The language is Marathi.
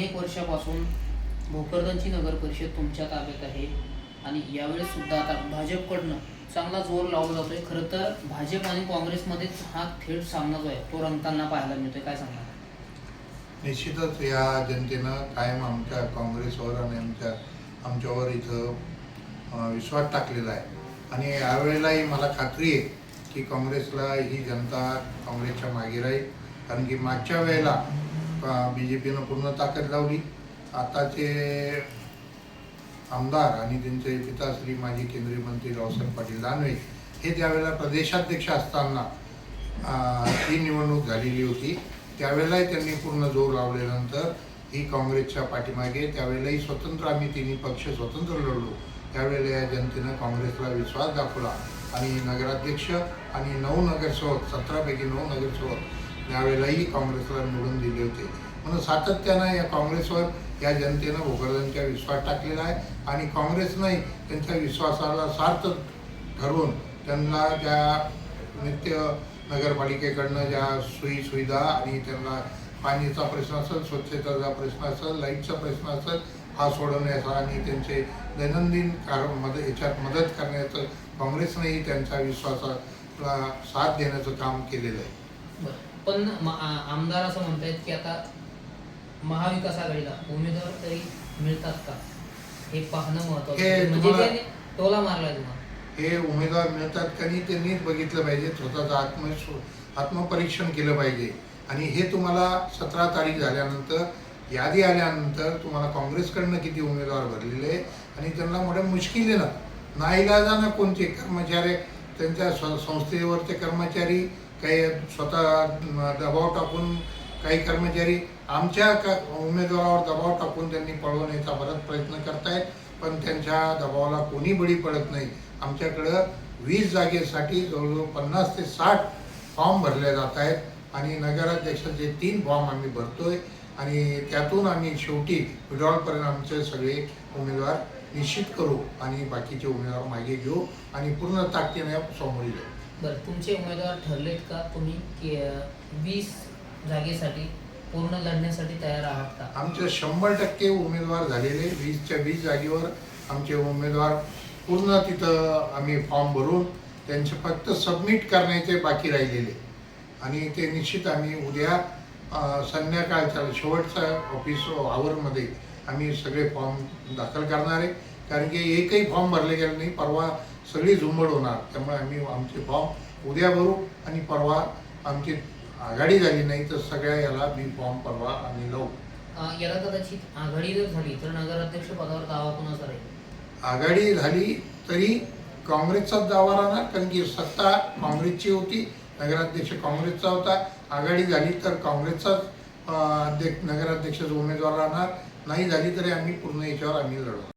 अनेक वर्षापासून भोकरदनची नगर परिषद तुमच्या ताब्यात आहे. आणि यावेळेस सुद्धा आता भाजपकडनं चांगला जोर लावला जातोय. खरं तर भाजप आणि काँग्रेसमध्ये हा थेट सामना जो आहे तो रंगताना पाहायला मिळतोय. काय सांगणार निश्चितच या जनतेनं कायम आमच्या काँग्रेसवर आणि आमच्या आमच्यावर इथं विश्वास टाकलेला आहे. आणि यावेळेलाही मला खात्री आहे की काँग्रेसला ही जनता काँग्रेसच्या मागे राहील. कारण की मागच्या वेळेला बी जे पीनं पूर्ण ताकद लावली. आताचे आमदार आणि त्यांचे पिताश्री माजी केंद्रीय मंत्री रावसाहेब पाटील दानवे हे त्यावेळेला प्रदेशाध्यक्ष असताना ही निवडणूक झालेली होती त्यावेळेलाही त्यांनी पूर्ण जोर लावल्यानंतर ही काँग्रेसच्या पाठीमागे त्यावेळेलाही स्वतंत्र आम्ही तिन्ही पक्ष स्वतंत्र लढलो. त्यावेळेला या जनतेनं काँग्रेसला विश्वास दाखवला आणि नगराध्यक्ष आणि नऊ नगरसेवक सतरापैकी नऊ नगरसेवक त्यावेळेलाही काँग्रेसला निवडून दिले होते. म्हणून सातत्यानं या काँग्रेसवर या जनतेनं भोकरदनच्या विश्वास टाकलेला आहे आणि काँग्रेसनंही त्यांच्या विश्वासाला सार्थ ठरवून त्यांना ज्या नित्य नगरपालिकेकडनं ज्या सोयी सुविधा आणि त्यांना पाणीचा प्रश्न असेल स्वच्छतेचा प्रश्न असेल लाईटचा प्रश्न असेल हा सोडवण्याचा आणि त्यांचे दैनंदिन कार मद याच्यात मदत करण्याचं काँग्रेसनेही त्यांच्या विश्वासाला साथ देण्याचं काम केलेलं आहे. पण आमदार असं म्हणतायत की आता महाविकास आघाडीला उमेदवार तरी मिळतात का? हे पाहणं महत्वाचं. म्हणजे त्याने टोला मारलाय तुम्हाला. हे उमेदवार मिळतात का नाही त्यांनीच बघितलं पाहिजे. स्वतःचं आत्म आत्मपरीक्षण केलं पाहिजे. आणि हे तुम्हाला सतरा तारीख झाल्यानंतर यादी आल्यानंतर तुम्हाला काँग्रेसकडनं किती उमेदवार भरलेले आणि त्यांना मोठ्या मुश्किलीनं नाईलाजानं कोणते कर्मचारी त्यांच्या संस्थेवरचे कर्मचारी काही स्वतः दबाव टाकून काही कर्मचारी आमच्या क उमेदवारावर दबाव टाकून त्यांनी पळवण्याचा बराच प्रयत्न करतायत पण त्यांच्या दबावाला कोणी बळी पडत नाही. आमच्याकडं वीस जागेसाठी जवळजवळ पन्नास ते साठ फॉर्म भरले जात आहेत आणि नगराध्यक्षाचे तीन फॉर्म आम्ही भरतोय आणि त्यातून आम्ही शेवटी विड्रॉलपर्यंत आमचे सगळे उमेदवार निश्चित करू आणि बाकीचे उमेदवार मागे घेऊ आणि पूर्ण ताकदीने समोर येऊ. बरं तुमचे उमेदवार ठरलेत का? तुम्ही वीस जागेसाठी पूर्ण लढण्यासाठी तयार आहात का? आमचे शंभर टक्के उमेदवार झालेले वीसच्या वीस जागेवर आमचे उमेदवार पूर्ण तिथं आम्ही फॉर्म भरून त्यांचे फक्त सबमिट करण्याचे बाकी राहिलेले. आणि ते निश्चित आम्ही उद्या संध्याकाळच्या शेवटच्या ऑफिस आवरमध्ये आम्ही सगळे फॉर्म दाखल करणार आहे. कारण की एकही फॉर्म भरले गेले नाही परवा सगळी झुंबड होणार. त्यामुळे आम्ही आमचे फॉर्म उद्या भरू आणि परवा आमची आघाडी झाली नाही तर सगळ्या याला बी फॉर्म परवा आम्ही लावू. याला कदाचित आघाडी जर झाली तर नगराध्यक्ष पदावर दावा कोणाचा राहील? आघाडी झाली तरी काँग्रेसचाच दावा राहणार कारण की सत्ता काँग्रेसची होती नगराध्यक्ष काँग्रेसचा होता. आघाडी झाली तर काँग्रेसचाच अध्यक्ष नगराध्यक्ष उमेदवार राहणार. नाही झाली तरी आम्ही पूर्ण याच्यावर आम्ही लढवू